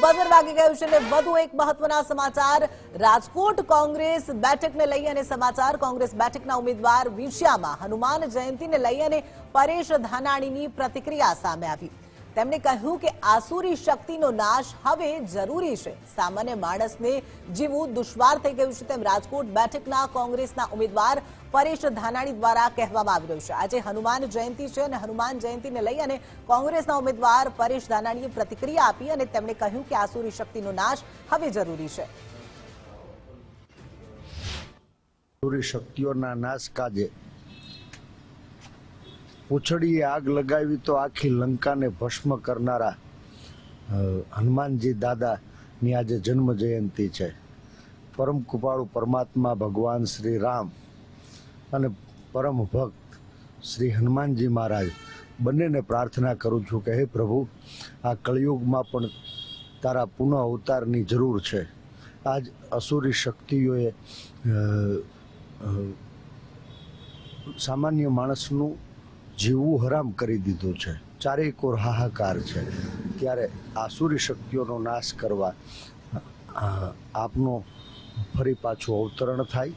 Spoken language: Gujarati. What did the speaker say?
બઝર વાગી ગયું છે અને વધુ એક મહત્વના સમાચાર. રાજકોટ કોંગ્રેસ બેઠકને લઈ અને સમાચાર કોંગ્રેસ બેઠકના ઉમેદવાર વિષયામાં હનુમાન જયંતિને લઈ અને પરેશ ધાનાણીની પ્રતિક્રિયા સામે આવી. તેમણે કહ્યું કે આસુરી શક્તિનો નાશ હવે જરૂરી છે. સામાન્ય માણસને જીવવું દુશ્વાર થઈ ગયું છે તેમ રાજકોટ બેઠકના કોંગ્રેસના ઉમેદવાર પરેશ ધાનાણી દ્વારા કહેવામાં આવી રહ્યું છે. આજે હનુમાન જયંતિ છે અને હનુમાન જયંતિને લઈ અને કોંગ્રેસના ઉમેદવાર પરેશ ધાનાણીએ પ્રતિક્રિયા આપી અને તેમણે કહ્યું કે આસુરી શક્તિનો નાશ હવે જરૂરી છે. આસુરી શક્તિઓના નાશ કાજે પૂંછડીએ આગ લગાવી તો આખી લંકાને ભસ્મ કરનારા હનુમાનજી દાદાની આજે જન્મ જયંતિ છે. પરમ કૃપાળુ પરમાત્મા ભગવાન શ્રી રામ અને પરમ ભક્ત શ્રી હનુમાનજી મહારાજ બંનેને પ્રાર્થના કરું છું કે હે પ્રભુ, આ કળિયુગમાં પણ તારા પુનઃ અવતારની જરૂર છે. આજ અસુરી શક્તિઓએ સામાન્ય માણસનું જીવવું હરામ કરી દીધું છે. ચારેય કોર હાહાકાર છે. ત્યારે આસુરી શક્તિઓનો નાશ કરવા આપનો ફરી પાછું અવતરણ થાય.